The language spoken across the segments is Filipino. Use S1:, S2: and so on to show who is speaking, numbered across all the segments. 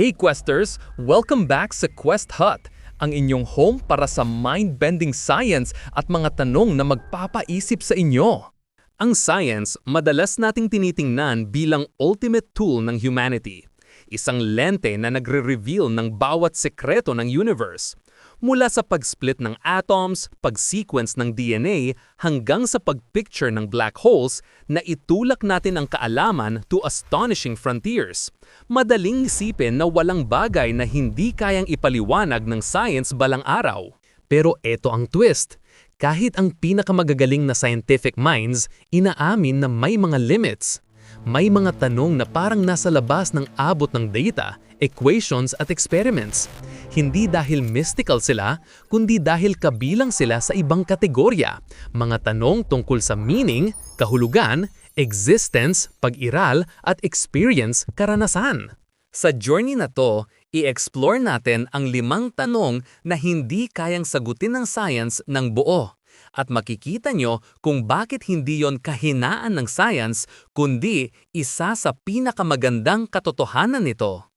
S1: Hey Questers! Welcome back sa Quest Hut, ang inyong home para sa mind-bending science at mga tanong na magpapaisip sa inyo. Ang science, madalas nating tinitingnan bilang ultimate tool ng humanity. Isang lente na nagre-reveal ng bawat sekreto ng universe. Mula sa pag-split ng atoms, pag-sequence ng DNA, hanggang sa pag-picture ng black holes, na itulak natin ang kaalaman to astonishing frontiers. Madaling isipin na walang bagay na hindi kayang ipaliwanag ng science balang araw. Pero eto ang twist. Kahit ang pinakamagagaling na scientific minds, inaamin na may mga limits. May mga tanong na parang nasa labas ng abot ng data, equations at experiments. Hindi dahil mystical sila, kundi dahil kabilang sila sa ibang kategorya. Mga tanong tungkol sa meaning, kahulugan, existence, pag-iral at experience karanasan. Sa journey na to, i-explore natin ang limang tanong na hindi kayang sagutin ng science ng buo. At makikita nyo kung bakit hindi yon kahinaan ng science, kundi isa sa pinakamagandang katotohanan nito.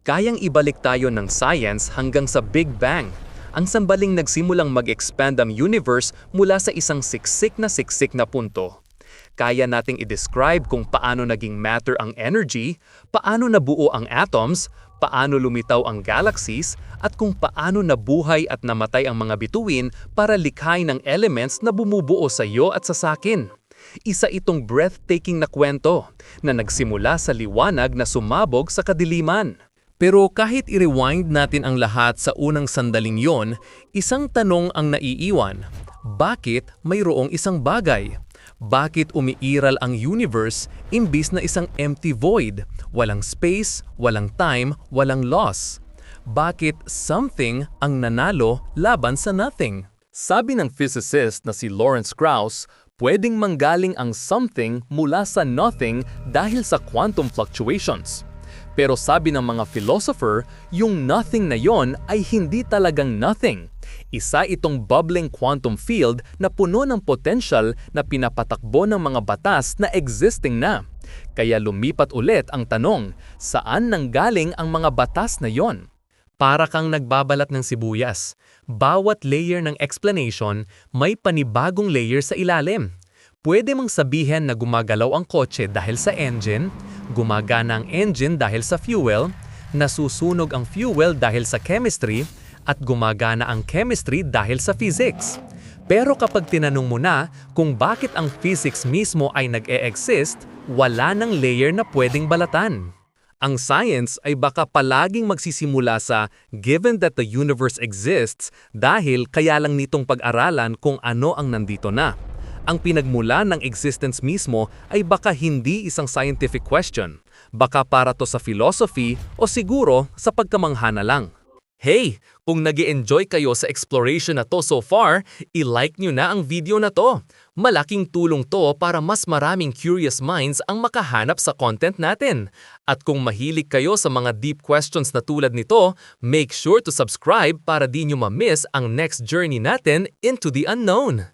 S1: Kayang ibalik tayo ng science hanggang sa Big Bang, ang sambaling nagsimulang mag-expand ang universe mula sa isang siksik na siksik na punto. Kaya nating i-describe kung paano naging matter ang energy, paano nabuo ang atoms, paano lumitaw ang galaxies, at kung paano nabuhay at namatay ang mga bituin para likhay ng elements na bumubuo sa iyo at sa sakin. Isa itong breathtaking na kwento na nagsimula sa liwanag na sumabog sa kadiliman. Pero kahit i-rewind natin ang lahat sa unang sandaling yon, isang tanong ang naiiwan. Bakit mayroong isang bagay? Bakit umiiral ang universe imbis na isang empty void? Walang space, walang time, walang loss. Bakit something ang nanalo laban sa nothing? Sabi ng physicist na si Lawrence Krauss, pwedeng manggaling ang something mula sa nothing dahil sa quantum fluctuations. Pero sabi ng mga philosopher, yung nothing na yon ay hindi talagang nothing. Isa itong bubbling quantum field na puno ng potential na pinapatakbo ng mga batas na existing na. Kaya lumipat ulit ang tanong, saan nanggaling ang mga batas na yon? Para kang nagbabalat ng sibuyas. Bawat layer ng explanation may panibagong layer sa ilalim. Pwede mong sabihin na gumagalaw ang kotse dahil sa engine, gumagana ang engine dahil sa fuel, nasusunog ang fuel dahil sa chemistry, at gumagana ang chemistry dahil sa physics. Pero kapag tinanong mo na kung bakit ang physics mismo ay nag-e-exist, wala nang layer na pwedeng balatan. Ang science ay baka palaging magsisimula sa given that the universe exists dahil kaya lang nitong pag-aralan kung ano ang nandito na. Ang pinagmula ng existence mismo ay baka hindi isang scientific question, baka para to sa philosophy o siguro sa pagkamangha na lang. Hey, kung nag enjoy kayo sa exploration na to so far, i-like nyo na ang video na to. Malaking tulong to para mas maraming curious minds ang makahanap sa content natin. At kung mahilig kayo sa mga deep questions na tulad nito, make sure to subscribe para di nyo ma-miss ang next journey natin into the unknown.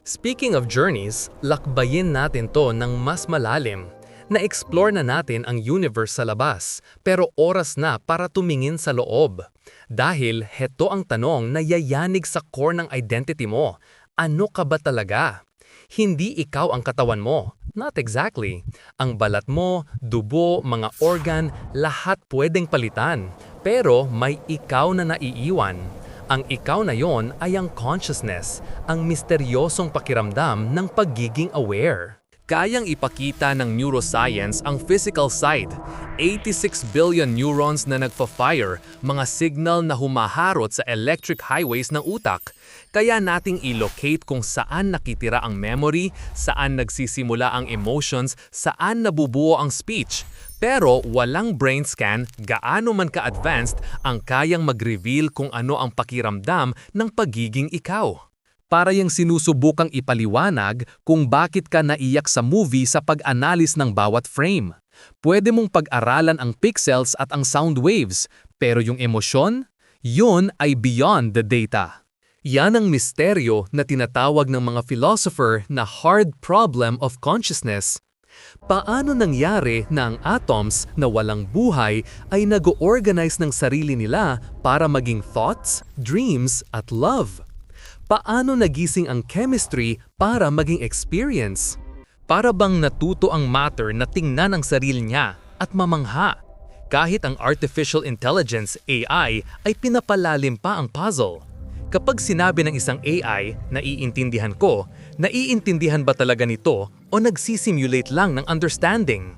S1: Speaking of journeys, lakbayin natin to ng mas malalim. Na-explore na natin ang universe sa labas, pero oras na para tumingin sa loob. Dahil heto ang tanong na yayanig sa core ng identity mo. Ano ka ba talaga? Hindi ikaw ang katawan mo. Not exactly. Ang balat mo, dubo, mga organ, lahat pwedeng palitan. Pero may ikaw na naiiwan. Ang ikaw na yon ay ang consciousness, ang misteryosong pakiramdam ng pagiging aware. Kayang ipakita ng neuroscience ang physical side. 86 billion neurons na nagfa-fire, mga signal na humaharot sa electric highways ng utak. Kaya nating i-locate kung saan nakitira ang memory, saan nagsisimula ang emotions, saan nabubuo ang speech. Pero walang brain scan, gaano man ka-advanced, ang kayang mag-reveal kung ano ang pakiramdam ng pagiging ikaw. Para yung sinusubukang ipaliwanag kung bakit ka naiyak sa movie sa pag-analis ng bawat frame. Pwede mong pag-aralan ang pixels at ang sound waves, pero yung emosyon, yun ay beyond the data. Yan ang misteryo na tinatawag ng mga philosopher na hard problem of consciousness. Paano nangyari na ang atoms na walang buhay ay nag-organize ng sarili nila para maging thoughts, dreams, at love? Paano nagising ang chemistry para maging experience? Para bang natuto ang matter na tingnan ang sarili niya at mamangha? Kahit ang artificial intelligence AI ay pinapalalim pa ang puzzle. Kapag sinabi ng isang AI, naiintindihan ko, naiintindihan ba talaga nito o nagsisimulate lang ng understanding?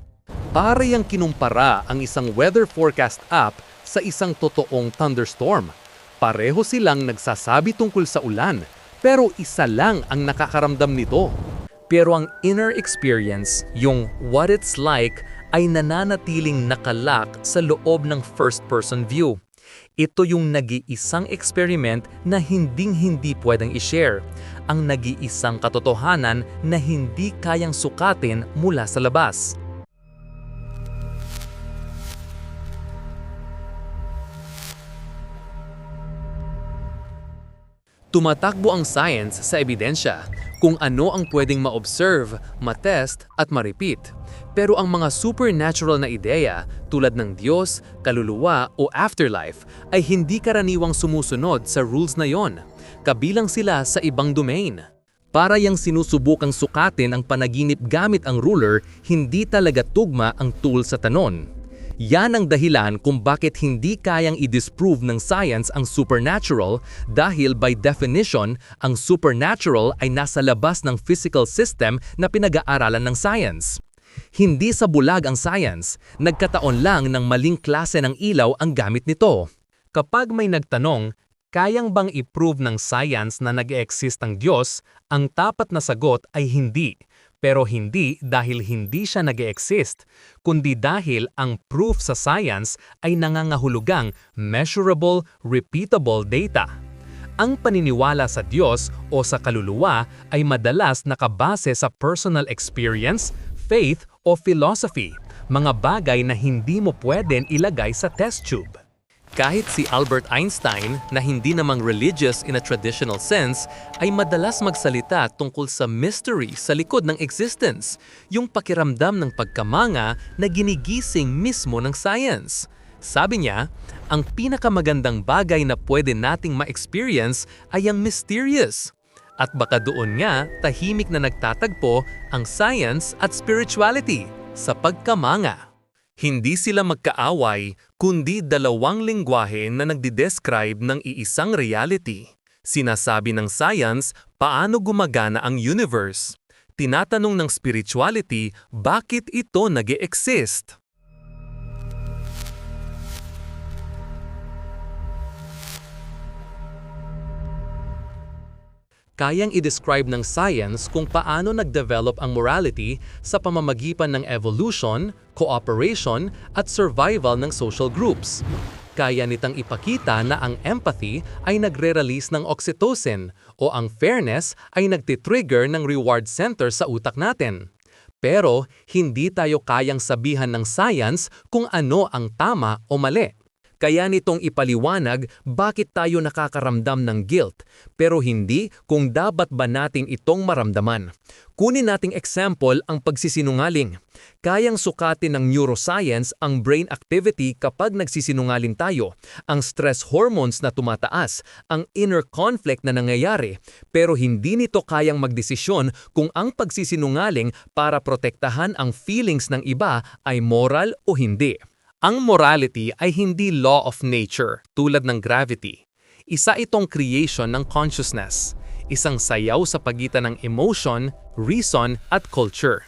S1: Para yang kinumpara ang isang weather forecast app sa isang totoong thunderstorm. Pareho silang nagsasabi tungkol sa ulan, pero isa lang ang nakakaramdam nito. Pero ang inner experience, yung what it's like, ay nananatiling nakalak sa loob ng first-person view. Ito yung nag-iisang experiment na hinding-hindi pwedeng i-share. Ang nag-iisang katotohanan na hindi kayang sukatin mula sa labas. Tumatakbo ang science sa ebidensya kung ano ang pwedeng ma-observe, ma-test at ma-repeat. Pero ang mga supernatural na ideya tulad ng Diyos, kaluluwa o afterlife ay hindi karaniwang sumusunod sa rules na yon. Kabilang sila sa ibang domain. Para yang sinusubukang sukatin ang panaginip gamit ang ruler, hindi talaga tugma ang tool sa tanon. Yan ang dahilan kung bakit hindi kayang i-disprove ng science ang supernatural dahil by definition, ang supernatural ay nasa labas ng physical system na pinag-aaralan ng science. Hindi sa bulag ang science, nagkataon lang ng maling klase ng ilaw ang gamit nito. Kapag may nagtanong, kayang bang i-prove ng science na nag-exist ang Diyos, ang tapat na sagot ay hindi. Pero hindi dahil hindi siya nag exist kundi dahil ang proof sa science ay nangangahulugang measurable, repeatable data. Ang paniniwala sa Diyos o sa kaluluwa ay madalas nakabase sa personal experience, faith o philosophy, mga bagay na hindi mo pwedeng ilagay sa test tube. Kahit si Albert Einstein, na hindi namang religious in a traditional sense, ay madalas magsalita tungkol sa mystery sa likod ng existence, yung pakiramdam ng pagkamanga na ginigising mismo ng science. Sabi niya, ang pinakamagandang bagay na pwede nating ma-experience ay ang mysterious. At baka doon nga tahimik na nagtatagpo ang science at spirituality sa pagkamanga. Hindi sila magkaaway, kundi dalawang lingwahe na nagdidescribe ng iisang reality. Sinasabi ng science paano gumagana ang universe. Tinatanong ng spirituality bakit ito nag exist kayang i-describe ng science kung paano nag-develop ang morality sa pamamagitan ng evolution, cooperation, at survival ng social groups. Kaya nitang ipakita na ang empathy ay nagre-release ng oxytocin o ang fairness ay nagtitrigger ng reward center sa utak natin. Pero hindi tayo kayang sabihan ng science kung ano ang tama o mali. Kaya nitong ipaliwanag bakit tayo nakakaramdam ng guilt, pero hindi kung dapat ba natin itong maramdaman. Kunin nating example ang pagsisinungaling. Kayang sukatin ng neuroscience ang brain activity kapag nagsisinungaling tayo, ang stress hormones na tumataas, ang inner conflict na nangyayari, pero hindi nito kayang magdesisyon kung ang pagsisinungaling para protektahan ang feelings ng iba ay moral o hindi. Ang morality ay hindi law of nature tulad ng gravity. Isa itong creation ng consciousness, isang sayaw sa pagitan ng emotion, reason at culture.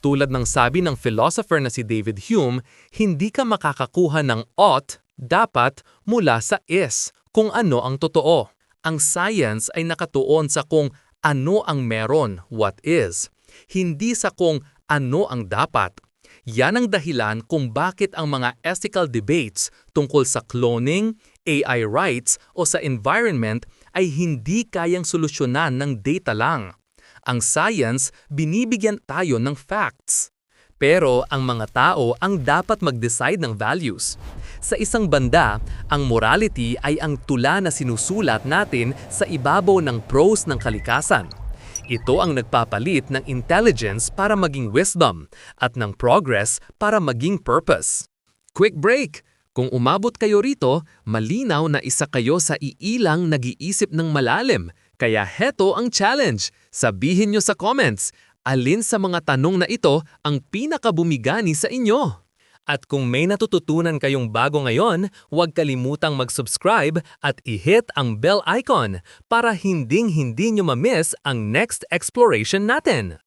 S1: Tulad ng sabi ng philosopher na si David Hume, hindi ka makakakuha ng ought, dapat, mula sa is, kung ano ang totoo. Ang science ay nakatuon sa kung ano ang meron, what is, hindi sa kung ano ang dapat, yan ang dahilan kung bakit ang mga ethical debates tungkol sa cloning, AI rights o sa environment ay hindi kayang solusyonan ng data lang. Ang science, binibigyan tayo ng facts. Pero ang mga tao ang dapat mag-decide ng values. Sa isang banda, ang morality ay ang tula na sinusulat natin sa ibabaw ng prose ng kalikasan. Ito ang nagpapalit ng intelligence para maging wisdom at ng progress para maging purpose. Quick break! Kung umabot kayo rito, malinaw na isa kayo sa iilang nag-iisip ng malalim. Kaya heto ang challenge. Sabihin nyo sa comments, alin sa mga tanong na ito ang pinakabumigani sa inyo? At kung may natututunan kayong bago ngayon, huwag kalimutang mag-subscribe at i-hit ang bell icon para hinding-hindi nyo ma-miss ang next exploration natin.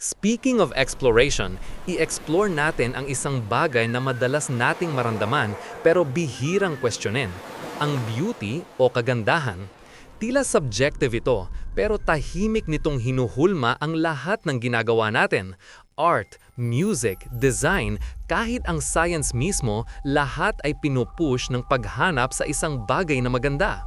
S1: Speaking of exploration, i-explore natin ang isang bagay na madalas nating maramdaman pero bihirang questionin, ang beauty o kagandahan. Tila subjective ito, pero tahimik nitong hinuhulma ang lahat ng ginagawa natin. Art, music, design, kahit ang science mismo, lahat ay pinupush ng paghanap sa isang bagay na maganda.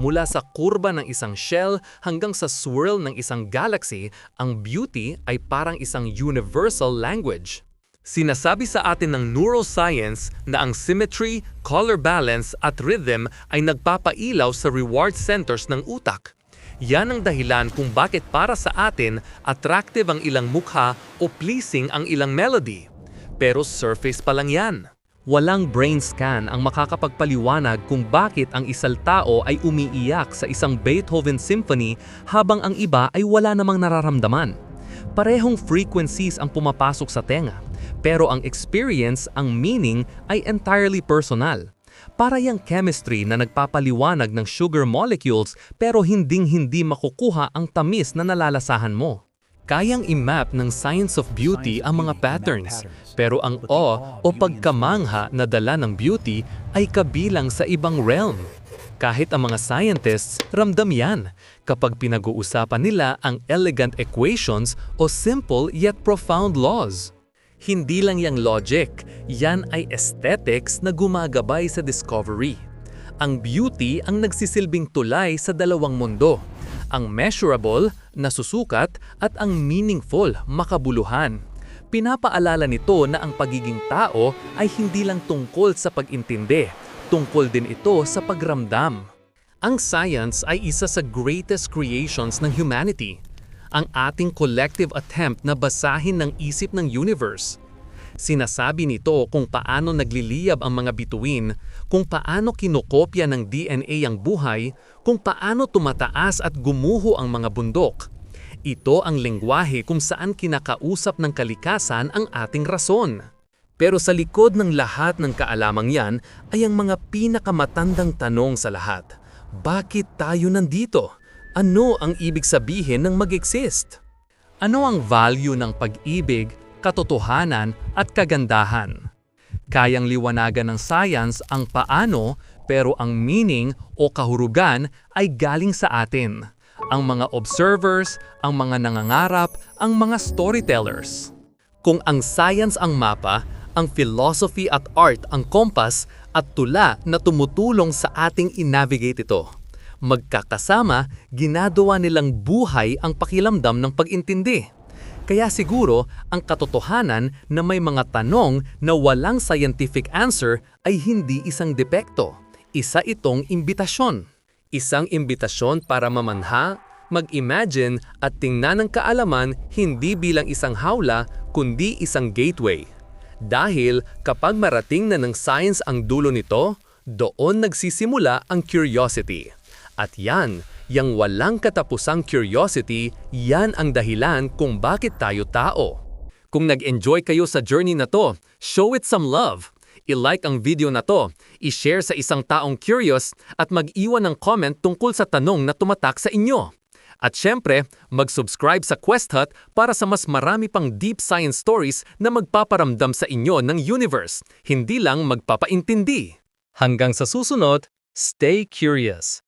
S1: Mula sa kurba ng isang shell hanggang sa swirl ng isang galaxy, ang beauty ay parang isang universal language. Sinasabi sa atin ng neuroscience na ang symmetry, color balance at rhythm ay nagpapailaw sa reward centers ng utak. Yan ang dahilan kung bakit para sa atin attractive ang ilang mukha o pleasing ang ilang melody. Pero surface pa lang yan. Walang brain scan ang makakapagpaliwanag kung bakit ang isang tao ay umiiyak sa isang Beethoven symphony habang ang iba ay wala namang nararamdaman. Parehong frequencies ang pumapasok sa tenga, pero ang experience, ang meaning ay entirely personal. Para yung chemistry na nagpapaliwanag ng sugar molecules pero hinding-hindi makukuha ang tamis na nalalasahan mo. Kayang i-map ng science of beauty ang mga patterns, pero ang awe o pagkamangha na dala ng beauty ay kabilang sa ibang realm. Kahit ang mga scientists, ramdam yan kapag pinag-uusapan nila ang elegant equations o simple yet profound laws. Hindi lang yang logic, yan ay aesthetics na gumagabay sa discovery. Ang beauty ang nagsisilbing tulay sa dalawang mundo, ang measurable, nasusukat, at ang meaningful, makabuluhan. Pinapaalala nito na ang pagiging tao ay hindi lang tungkol sa pag-intindi, tungkol din ito sa pagramdam. Ang science ay isa sa greatest creations ng humanity, ang ating collective attempt na basahin ng isip ng universe. Sinasabi nito kung paano nagliliyab ang mga bituin, kung paano kinokopya ng DNA ang buhay, kung paano tumataas at gumuho ang mga bundok. Ito ang lengguwahe kung saan kinakausap ng kalikasan ang ating rason. Pero sa likod ng lahat ng kaalamang yan ay ang mga pinakamatandang tanong sa lahat. Bakit tayo nandito? Ano ang ibig sabihin ng mag-exist? Ano ang value ng pag-ibig, katotohanan at kagandahan? Kayang liwanagan ng science ang paano pero ang meaning o kahurugan ay galing sa atin ang mga observers, ang mga nangangarap, ang mga storytellers. Kung ang science ang mapa, ang philosophy at art ang kompas at tula na tumutulong sa ating i-navigate ito. Magkakasama, ginagawa nilang buhay ang pakilamdam ng pag-intindi. Kaya siguro, ang katotohanan na may mga tanong na walang scientific answer ay hindi isang depekto. Isa itong imbitasyon. Isang imbitasyon para mamanha, mag-imagine at tingnan ng kaalaman hindi bilang isang hawla kundi isang gateway. Dahil kapag marating na ng science ang dulo nito, doon nagsisimula ang curiosity. At yan, yung walang katapusang curiosity, yan ang dahilan kung bakit tayo tao. Kung nag-enjoy kayo sa journey na to, show it some love i-like ang video na to, i-share sa isang taong curious at mag-iwan ng comment tungkol sa tanong na tumatak sa inyo. At syempre, mag-subscribe sa Quest Hut para sa mas marami pang deep science stories na magpaparamdam sa inyo ng universe, hindi lang magpapaintindi. Hanggang sa susunod, stay curious.